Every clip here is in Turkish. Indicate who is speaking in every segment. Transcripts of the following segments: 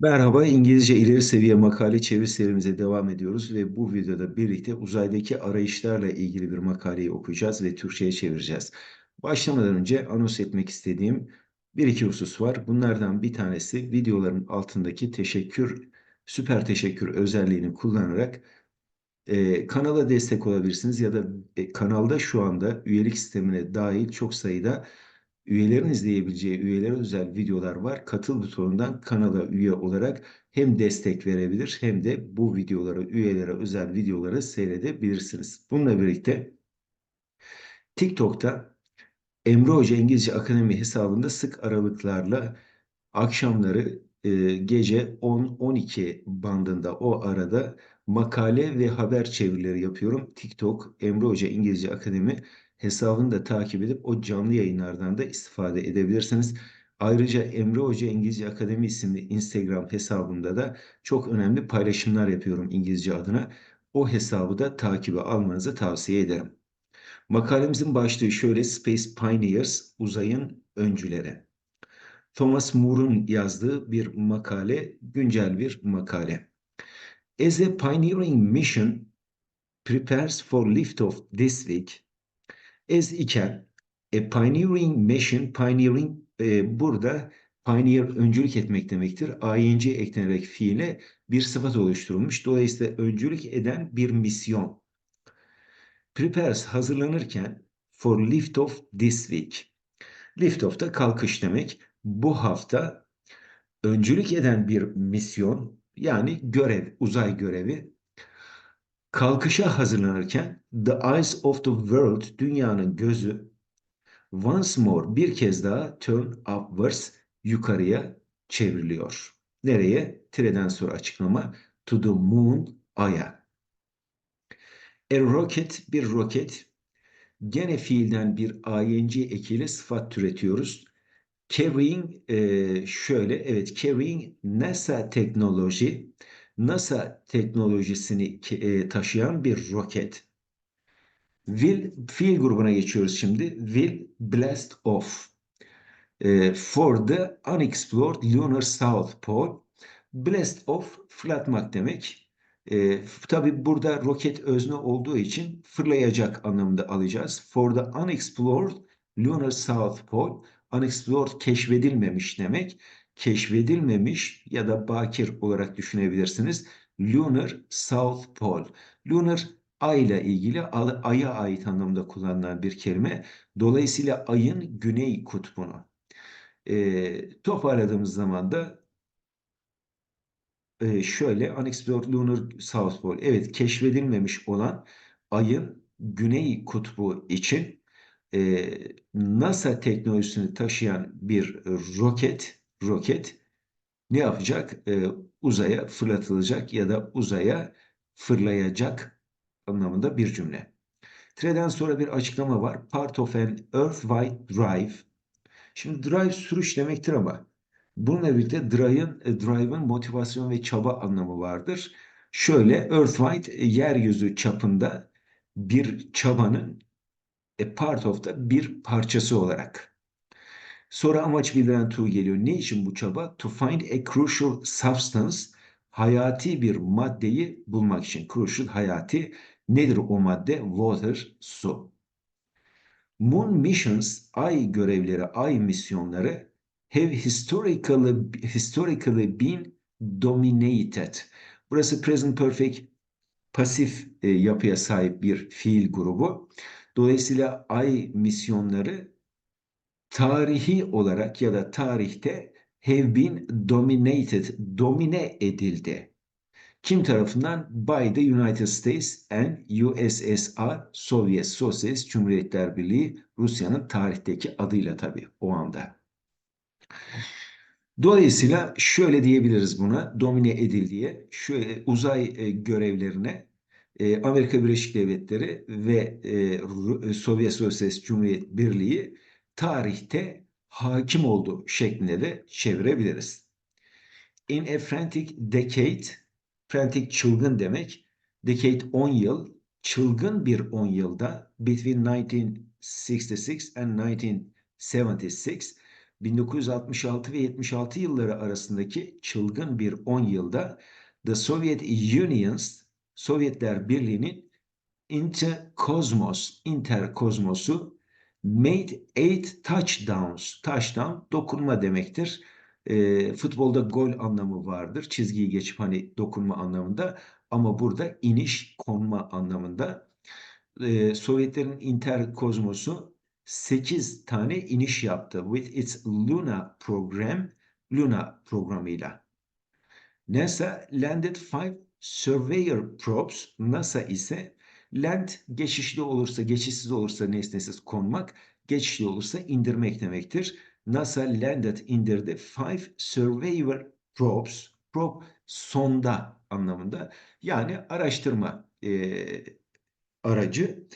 Speaker 1: Merhaba, İngilizce ileri seviye makale çeviri serimize devam ediyoruz ve bu videoda birlikte uzaydaki arayışlarla ilgili bir makaleyi okuyacağız ve Türkçe'ye çevireceğiz. Başlamadan önce anons etmek istediğim bir iki husus var. Bunlardan bir tanesi videoların altındaki teşekkür, süper teşekkür özelliğini kullanarak e, kanala destek olabilirsiniz ya da e, kanalda şu anda üyelik sistemine dahil çok sayıda üyelerin izleyebileceği üyelere özel videolar var. Katıl butonundan kanala üye olarak hem destek verebilir hem de bu videoları üyelere özel videoları seyredebilirsiniz. Bununla birlikte TikTok'ta Emre Hoca İngilizce Akademi hesabında sık aralıklarla akşamları e, gece 10-12 bandında o arada makale ve haber çevirileri yapıyorum. TikTok Emre Hoca İngilizce Akademi hesabını da takip edip o canlı yayınlardan da istifade edebilirsiniz. Ayrıca Emre Hoca İngilizce Akademi isimli Instagram hesabımda da çok önemli paylaşımlar yapıyorum İngilizce adına. O hesabı da takibe almanızı tavsiye ederim. Makalemizin başlığı şöyle Space Pioneers, uzayın öncüleri. Thomas Moore'un yazdığı bir makale, güncel bir makale. As a pioneering mission prepares for liftoff this week, as iken a pioneering mission, pioneering e, burada pioneer öncülük etmek demektir. ing eklenerek fiile bir sıfat oluşturulmuş. Dolayısıyla öncülük eden bir misyon. Prepares hazırlanırken for liftoff this week. Liftoff da kalkış demek. Bu hafta öncülük eden bir misyon yani görev, uzay görevi kalkışa hazırlanırken the eyes of the world, dünyanın gözü once more bir kez daha turn upwards, yukarıya çevriliyor. Nereye? Tireden sonra açıklama to the moon, aya. A rocket, bir roket. Gene fiilden bir ing ekiyle sıfat türetiyoruz. Carrying e, şöyle, evet carrying NASA teknoloji, NASA teknolojisini e, taşıyan bir roket. Will, fiil grubuna geçiyoruz şimdi. Will blast off e, for the unexplored lunar south pole. Blast off fırlatmak demek. E, tabii burada roket özne olduğu için fırlayacak anlamında alacağız. For the unexplored lunar south pole unexplored keşfedilmemiş demek. Keşfedilmemiş ya da bakir olarak düşünebilirsiniz. Lunar South Pole. Lunar ay ile ilgili aya ait anlamda kullanılan bir kelime. Dolayısıyla ayın güney kutbunu. E, toparladığımız zaman da e, şöyle Unexplored Lunar South Pole. Evet keşfedilmemiş olan ayın güney kutbu için e, NASA teknolojisini taşıyan bir roket roket ne yapacak? E, uzaya fırlatılacak ya da uzaya fırlayacak anlamında bir cümle. Tre'den sonra bir açıklama var. Part of an Earth-wide drive. Şimdi drive sürüş demektir ama bununla birlikte drive'ın e, drive'ın motivasyon ve çaba anlamı vardır. Şöyle Earth-wide e, yeryüzü çapında bir çabanın a part of da bir parçası olarak. Sonra amaç bildiren to geliyor. Ne için bu çaba? To find a crucial substance, hayati bir maddeyi bulmak için. Crucial, hayati. Nedir o madde? Water, su. Moon missions, ay görevleri, ay misyonları have historically, historically been dominated. Burası present perfect pasif e, yapıya sahip bir fiil grubu. Dolayısıyla ay misyonları tarihi olarak ya da tarihte have been dominated, domine edildi. Kim tarafından? By the United States and USSR, Sovyet Sosyalist Cumhuriyetler Birliği, Rusya'nın tarihteki adıyla tabii o anda. Dolayısıyla şöyle diyebiliriz buna, domine edildiği, şöyle uzay e, görevlerine e, Amerika Birleşik Devletleri ve e, Sovyet Sosyalist Cumhuriyet Birliği tarihte hakim oldu şeklinde de çevirebiliriz. In a frantic decade, frantic çılgın demek, decade 10 yıl, çılgın bir 10 yılda between 1966 and 1976 1966 ve 76 yılları arasındaki çılgın bir 10 yılda The Soviet Union's Sovyetler Birliği'nin Interkosmos, Interkosmos'u made eight touchdowns. Touchdown dokunma demektir. E, futbolda gol anlamı vardır. Çizgiyi geçip hani dokunma anlamında. Ama burada iniş, konma anlamında. E, Sovyetlerin Interkosmos'u 8 tane iniş yaptı. With its Luna program, Luna programıyla. NASA landed five surveyor probes. NASA ise land geçişli olursa, geçişsiz olursa nesnesiz konmak, geçişli olursa indirmek demektir. NASA landed indirdi five surveyor probes. Probe sonda anlamında. Yani araştırma e, aracı.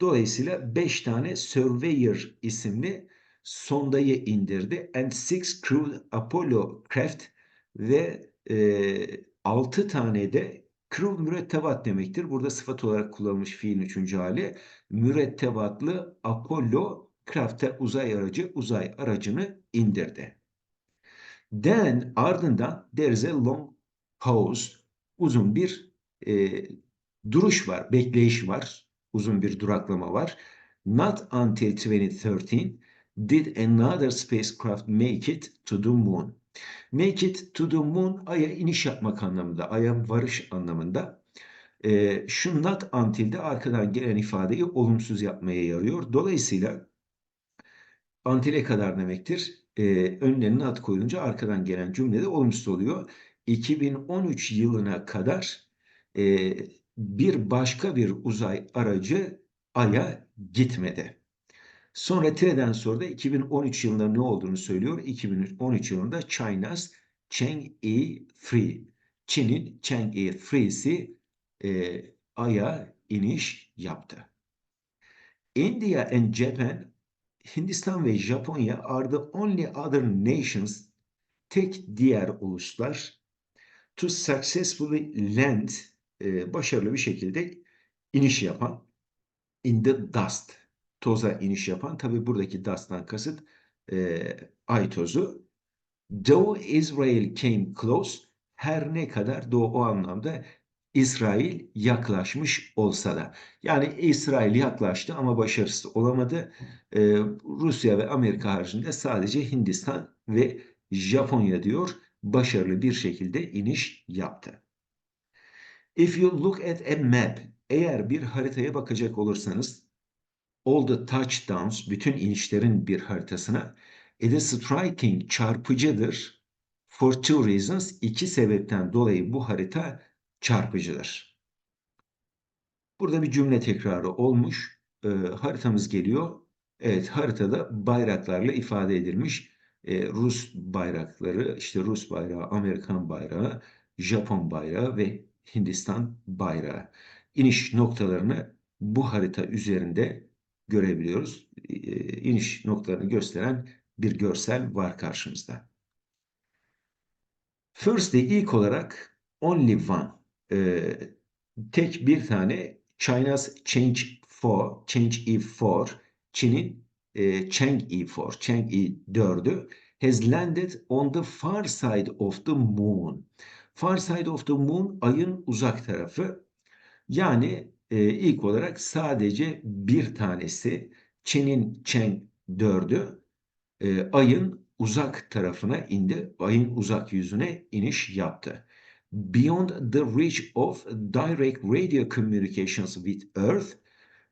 Speaker 1: Dolayısıyla 5 tane Surveyor isimli sondayı indirdi. And six crewed Apollo craft ve e, 6 tane de crew mürettebat demektir. Burada sıfat olarak kullanılmış fiilin üçüncü hali. Mürettebatlı Apollo craft'e uzay aracı, uzay aracını indirdi. Then ardından there is a long pause. Uzun bir e, duruş var, bekleyiş var uzun bir duraklama var. Not until 2013 did another spacecraft make it to the moon. Make it to the moon Ay'a iniş yapmak anlamında, Ay'a varış anlamında. E, şu not until'de arkadan gelen ifadeyi olumsuz yapmaya yarıyor. Dolayısıyla until'e kadar demektir. E, önlerine not koyulunca arkadan gelen cümlede olumsuz oluyor. 2013 yılına kadar e, bir başka bir uzay aracı Ay'a gitmedi. Sonra Tire'den sonra da 2013 yılında ne olduğunu söylüyor. 2013 yılında China's Chang'e-3, Çin'in Chang'e-3'si e, Ay'a iniş yaptı. India and Japan, Hindistan ve Japonya are the only other nations, tek diğer uluslar to successfully land e, başarılı bir şekilde iniş yapan in the dust toza iniş yapan tabi buradaki dust'tan kasıt e, ay tozu though Israel came close her ne kadar doğu o anlamda İsrail yaklaşmış olsa da. Yani İsrail yaklaştı ama başarısız olamadı. Ee, Rusya ve Amerika haricinde sadece Hindistan ve Japonya diyor başarılı bir şekilde iniş yaptı. If you look at a map, eğer bir haritaya bakacak olursanız, all the touchdowns, bütün inişlerin bir haritasına, it is striking, çarpıcıdır. For two reasons, iki sebepten dolayı bu harita çarpıcıdır. Burada bir cümle tekrarı olmuş. E, haritamız geliyor. Evet, haritada bayraklarla ifade edilmiş. E, Rus bayrakları, işte Rus bayrağı, Amerikan bayrağı, Japon bayrağı ve Hindistan bayrağı. İniş noktalarını bu harita üzerinde görebiliyoruz. İniş noktalarını gösteren bir görsel var karşımızda. Firstly ilk olarak only one. Ee, tek bir tane China's Change 4, Change E4, Çin'in e, Chang'e E4, Chang'e 4'ü has landed on the far side of the moon. Far side of the moon ayın uzak tarafı. Yani e, ilk olarak sadece bir tanesi Çin'in Cheng 4'ü e, ayın uzak tarafına indi. Ayın uzak yüzüne iniş yaptı. Beyond the reach of direct radio communications with Earth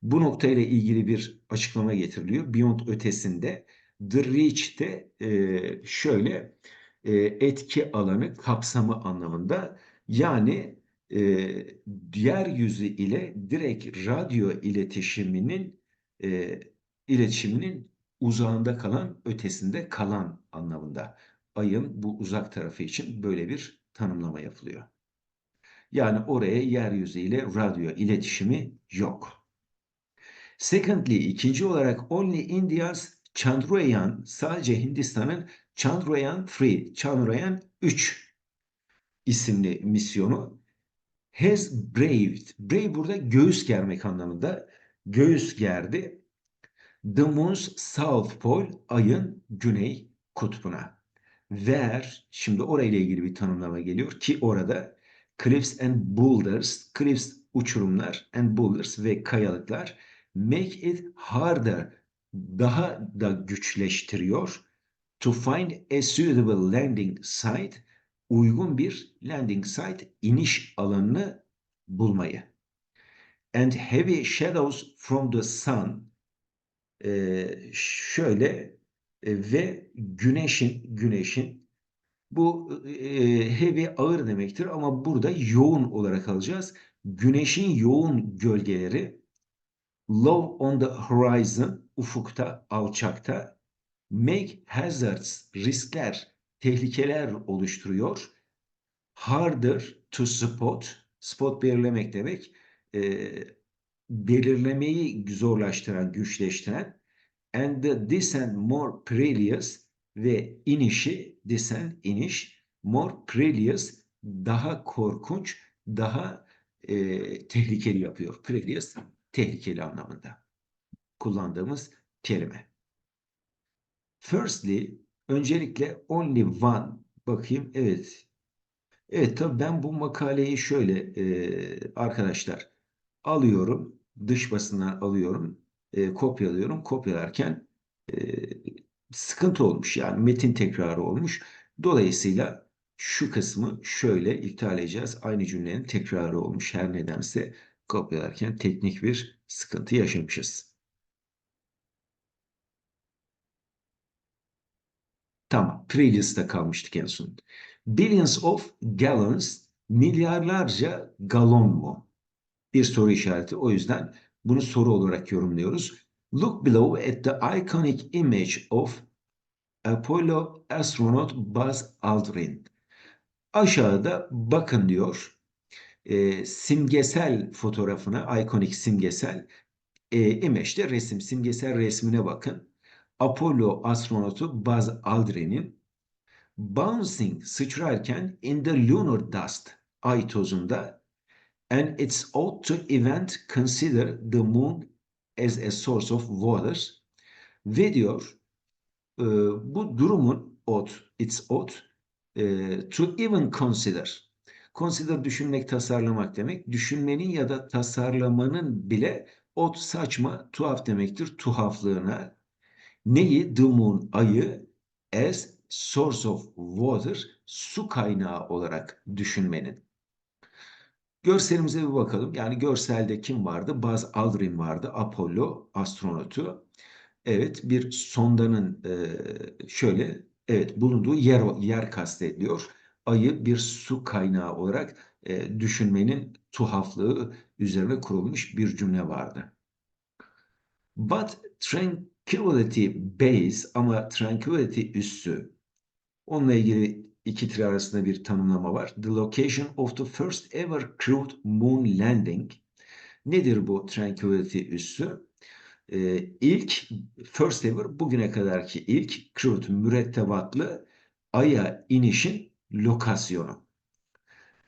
Speaker 1: bu noktayla ilgili bir açıklama getiriliyor. Beyond ötesinde the reach'te e, şöyle e, etki alanı kapsamı anlamında yani e, yeryüzü ile direkt radyo iletişiminin e, iletişiminin uzağında kalan, ötesinde kalan anlamında. Ayın bu uzak tarafı için böyle bir tanımlama yapılıyor. Yani oraya yeryüzü ile radyo iletişimi yok. Secondly, ikinci olarak only India's Chandrayaan sadece Hindistan'ın Chandrayaan 3, Chandrayaan 3 isimli misyonu has braved. Brave burada göğüs germek anlamında. Göğüs gerdi. The moon's south pole, ayın güney kutbuna. Where, şimdi orayla ilgili bir tanımlama geliyor ki orada cliffs and boulders, cliffs uçurumlar and boulders ve kayalıklar make it harder, daha da güçleştiriyor to find a suitable landing site, uygun bir landing site, iniş alanını bulmayı. And heavy shadows from the sun, e, şöyle e, ve güneşin güneşin bu e, heavy ağır demektir ama burada yoğun olarak alacağız. Güneşin yoğun gölgeleri low on the horizon ufukta alçakta make hazards riskler tehlikeler oluşturuyor. Harder to spot spot belirlemek demek e, belirlemeyi zorlaştıran, güçleştiren and the descent more perilous ve inişi descent iniş more perilous daha korkunç, daha e, tehlikeli yapıyor. Perilous tehlikeli anlamında kullandığımız kelime. Firstly, öncelikle only one bakayım. Evet. Evet tabii ben bu makaleyi şöyle e, arkadaşlar alıyorum. Dış basından alıyorum. E, kopyalıyorum. Kopyalarken e, sıkıntı olmuş. Yani metin tekrarı olmuş. Dolayısıyla şu kısmı şöyle iptal edeceğiz. Aynı cümlenin tekrarı olmuş. Her nedense kopyalarken teknik bir sıkıntı yaşamışız. Tamam. Previous'ta kalmıştık en son. Billions of gallons milyarlarca galon mu? Bir soru işareti. O yüzden bunu soru olarak yorumluyoruz. Look below at the iconic image of Apollo astronaut Buzz Aldrin. Aşağıda bakın diyor. E, simgesel fotoğrafına, ikonik simgesel e, image'de resim, simgesel resmine bakın. Apollo astronotu Buzz Aldrin'in bouncing sıçrarken in the lunar dust ay tozunda and it's ought to event consider the moon as a source of water ve diyor e, bu durumun ought, it's ought e, to even consider consider düşünmek, tasarlamak demek. Düşünmenin ya da tasarlamanın bile ot saçma, tuhaf demektir. Tuhaflığına neyi? The moon, ayı as source of water, su kaynağı olarak düşünmenin. Görselimize bir bakalım. Yani görselde kim vardı? Buzz Aldrin vardı, Apollo astronotu. Evet, bir sondanın e, şöyle, evet bulunduğu yer yer kastediliyor. Ayı bir su kaynağı olarak e, düşünmenin tuhaflığı üzerine kurulmuş bir cümle vardı. But tranquility base ama tranquility üssü onunla ilgili iki tire arasında bir tanımlama var. The location of the first ever crewed moon landing. Nedir bu tranquility üssü? Ee, ilk first ever bugüne kadarki ilk crewed mürettebatlı Ay'a inişin lokasyonu.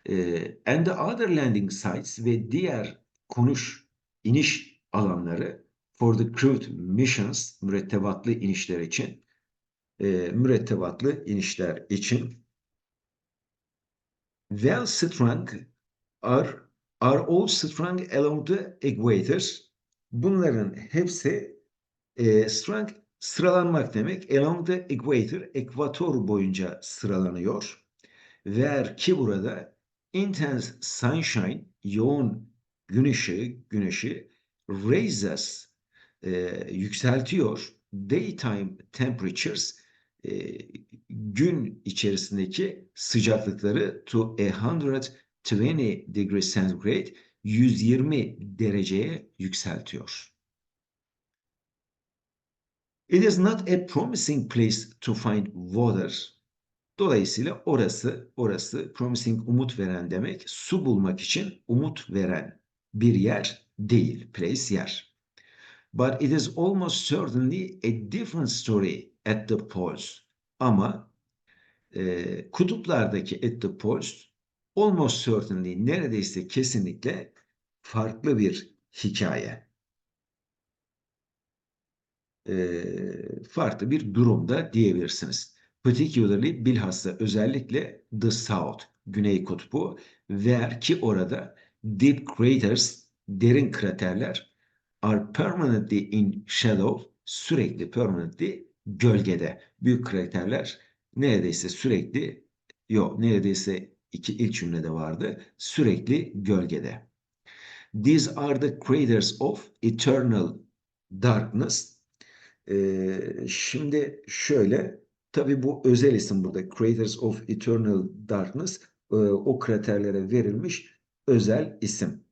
Speaker 1: Ee, and the other landing sites ve diğer konuş iniş alanları for the crewed missions mürettebatlı inişler için e, mürettebatlı inişler için well strung are are all strung along the equator. Bunların hepsi e, strung sıralanmak demek. Along the equator, ekvator boyunca sıralanıyor. Where ki burada intense sunshine, yoğun gün ışığı, gün ışığı raises e, yükseltiyor. Daytime temperatures e, gün içerisindeki sıcaklıkları to 120 degrees centigrade 120 dereceye yükseltiyor. It is not a promising place to find water. Dolayısıyla orası, orası promising umut veren demek. Su bulmak için umut veren bir yer değil. Place yer. But it is almost certainly a different story at the poles. Ama e, kutuplardaki at the poles almost certainly neredeyse kesinlikle farklı bir hikaye. E, farklı bir durumda diyebilirsiniz. particularly bilhassa özellikle the south, güney kutbu, where ki orada deep craters, derin kraterler are permanently in shadow, sürekli permanently gölgede. Büyük kraterler neredeyse sürekli, yok neredeyse iki ilk cümlede vardı, sürekli gölgede. These are the craters of eternal darkness. Ee, şimdi şöyle, tabi bu özel isim burada. Craters of eternal darkness e, o kraterlere verilmiş özel isim.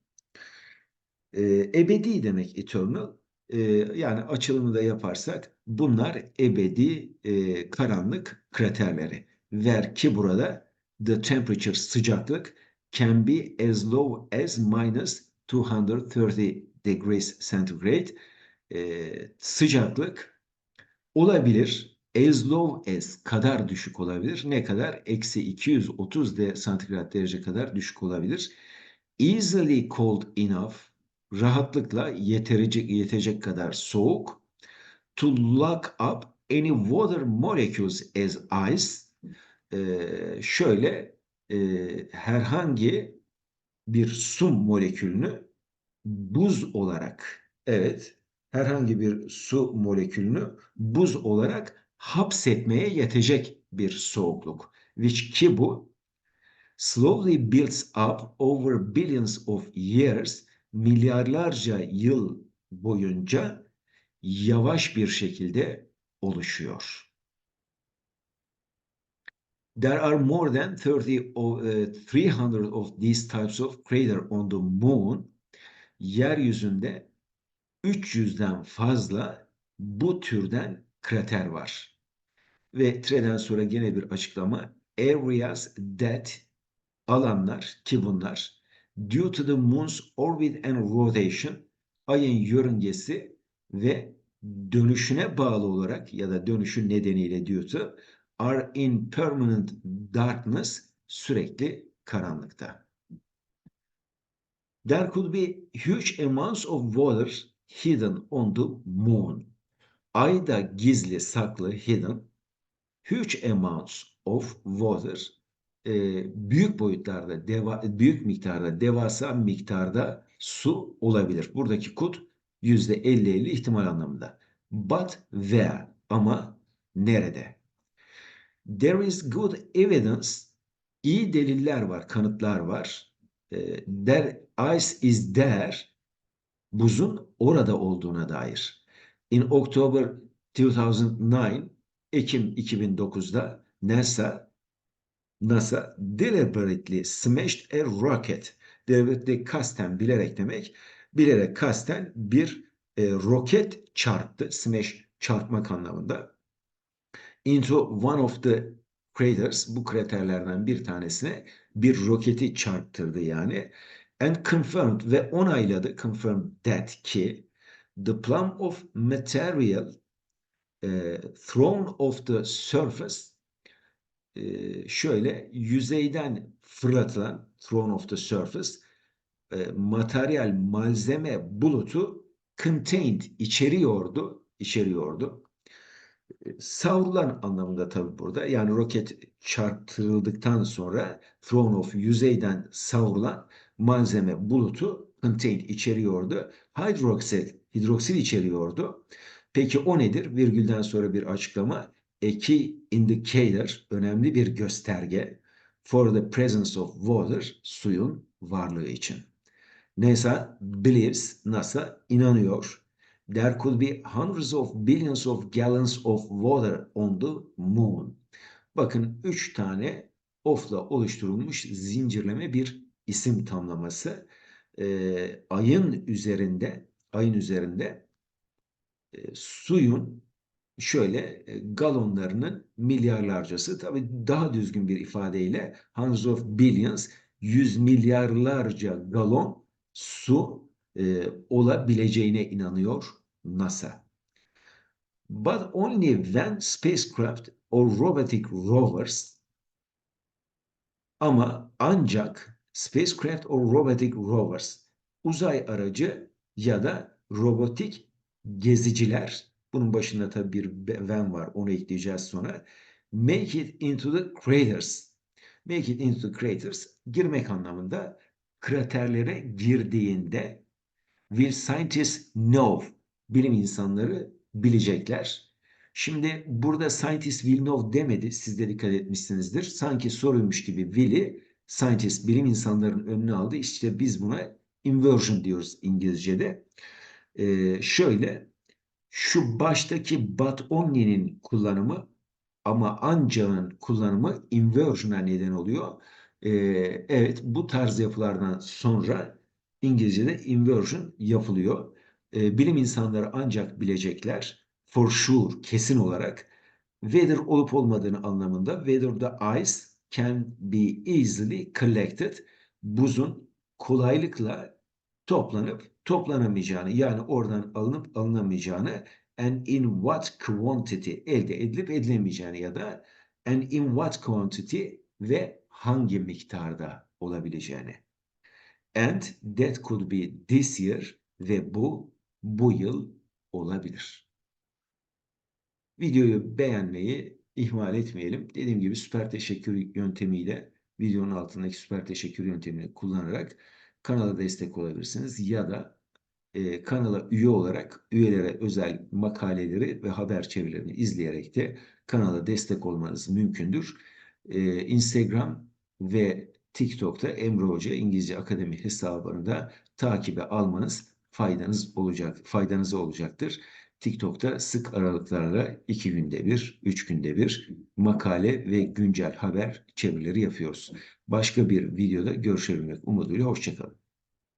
Speaker 1: Ee, ebedi demek eternal. Ee, yani açılımı da yaparsak bunlar ebedi e, karanlık kraterleri. Ver ki burada the temperature sıcaklık can be as low as minus 230 degrees centigrade. Ee, sıcaklık olabilir. As low as kadar düşük olabilir. Ne kadar? Eksi 230 de santigrat derece kadar düşük olabilir. Easily cold enough rahatlıkla yetecek, yetecek kadar soğuk. To lock up any water molecules as ice. Ee, şöyle e, herhangi bir su molekülünü buz olarak evet herhangi bir su molekülünü buz olarak hapsetmeye yetecek bir soğukluk. Which ki bu slowly builds up over billions of years milyarlarca yıl boyunca yavaş bir şekilde oluşuyor. There are more than 30 of, uh, 300 of these types of crater on the moon. Yeryüzünde 300'den fazla bu türden krater var. Ve treden sonra gene bir açıklama. Areas that alanlar ki bunlar due to the moon's orbit and rotation ayın yörüngesi ve dönüşüne bağlı olarak ya da dönüşü nedeniyle due to are in permanent darkness sürekli karanlıkta. There could be huge amounts of water hidden on the moon. Ayda gizli, saklı, hidden, huge amounts of water, e, büyük boyutlarda, deva, büyük miktarda, devasa miktarda su olabilir. Buradaki kut yüzde 50-50 ihtimal anlamında. But where? Ama nerede? There is good evidence. İyi deliller var, kanıtlar var. E, there ice is there. Buzun orada olduğuna dair. In October 2009, Ekim 2009'da NASA NASA deliberately smashed a rocket. Deliberately kasten bilerek demek. Bilerek kasten bir e, roket çarptı. Smash çarpmak anlamında into one of the craters, bu kraterlerden bir tanesine bir roketi çarptırdı yani. And confirmed ve onayladı, confirmed that ki the plum of material e, thrown off the surface e, şöyle yüzeyden fırlatılan thrown off the surface e, materyal malzeme bulutu contained içeriyordu içeriyordu savrulan anlamında tabi burada. Yani roket çarptırıldıktan sonra thrown off yüzeyden savrulan malzeme bulutu contained içeriyordu. Hydroxid, hidroksit içeriyordu. Peki o nedir? Virgülden sonra bir açıklama. A key indicator, önemli bir gösterge for the presence of water, suyun varlığı için. NASA believes, NASA inanıyor there could be hundreds of billions of gallons of water on the moon. Bakın üç tane ofla oluşturulmuş zincirleme bir isim tamlaması. Ee, ayın üzerinde ayın üzerinde e, suyun şöyle e, galonlarının milyarlarcası tabi daha düzgün bir ifadeyle hundreds of billions yüz milyarlarca galon su e, olabileceğine inanıyor NASA. But only when spacecraft or robotic rovers ama ancak spacecraft or robotic rovers uzay aracı ya da robotik geziciler bunun başında tabii bir when var onu ekleyeceğiz sonra Make it into the craters. Make it into the craters girmek anlamında kraterlere girdiğinde will scientists know bilim insanları bilecekler. Şimdi burada scientist will know demedi. Siz de dikkat etmişsinizdir. Sanki soruymuş gibi will'i scientist bilim insanların önüne aldı. İşte biz buna inversion diyoruz İngilizce'de. Ee, şöyle şu baştaki but only'nin kullanımı ama ancak'ın kullanımı inversion'a neden oluyor. Ee, evet bu tarz yapılardan sonra İngilizce'de inversion yapılıyor. Ee, bilim insanları ancak bilecekler for sure kesin olarak whether olup olmadığını anlamında whether the ice can be easily collected buzun kolaylıkla toplanıp toplanamayacağını yani oradan alınıp alınamayacağını and in what quantity elde edilip edilemeyeceğini ya da and in what quantity ve hangi miktarda olabileceğini. And that could be this year ve bu bu yıl olabilir. Videoyu beğenmeyi ihmal etmeyelim. Dediğim gibi süper teşekkür yöntemiyle videonun altındaki süper teşekkür yöntemini kullanarak kanala destek olabilirsiniz ya da e, kanala üye olarak üyelere özel makaleleri ve haber çevirilerini izleyerek de kanala destek olmanız mümkündür. E, Instagram ve TikTok'ta Emre Hoca İngilizce Akademi hesabını da takibe almanız faydanız olacak, faydanıza olacaktır. TikTok'ta sık aralıklarla iki günde bir, üç günde bir makale ve güncel haber çevirileri yapıyoruz. Başka bir videoda görüşebilmek umuduyla hoşçakalın.